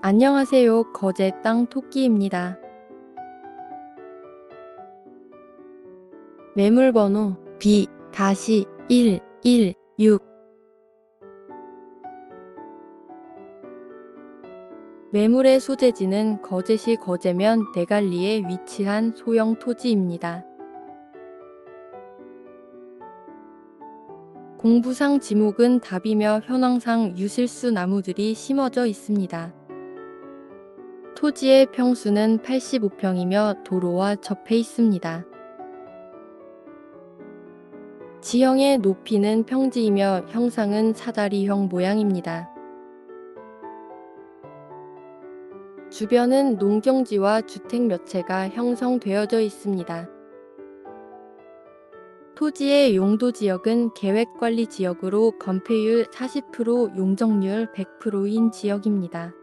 안녕하세요. 거제 땅 토끼입니다. 매물번호 B 다시 1 1 6 매물의 소재지는 거제시 거제면 대갈리에 위치한 소형 토지입니다. 공부상 지목은 답이며 현황상 유실수 나무들이 심어져 있습니다. 토지의 평수는 85평이며 도로와 접해 있습니다. 지형의 높이는 평지이며 형상은 사다리형 모양입니다. 주변은 농경지와 주택 몇 채가 형성되어져 있습니다. 토지의 용도 지역은 계획관리 지역으로 건폐율 40%, 용적률 100%인 지역입니다.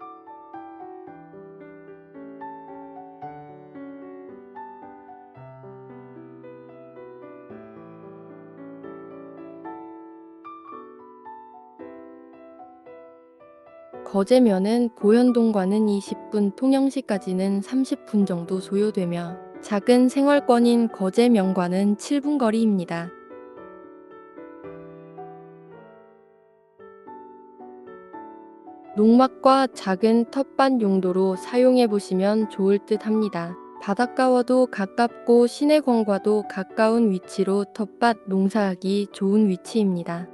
거제면은 고현동과는 20분, 통영시까지는 30분 정도 소요되며 작은 생활권인 거제면과는 7분 거리입니다. 농막과 작은 텃밭 용도로 사용해 보시면 좋을 듯 합니다. 바닷가와도 가깝고 시내권과도 가까운 위치로 텃밭 농사하기 좋은 위치입니다.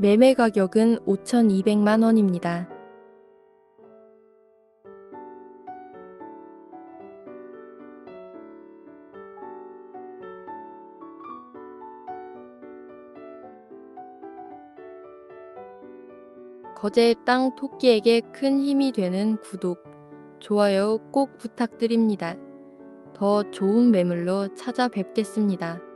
매매 가격은 5,200만 원입니다. 거제의 땅 토끼에게 큰 힘이 되는 구독, 좋아요 꼭 부탁드립니다. 더 좋은 매물로 찾아뵙겠습니다.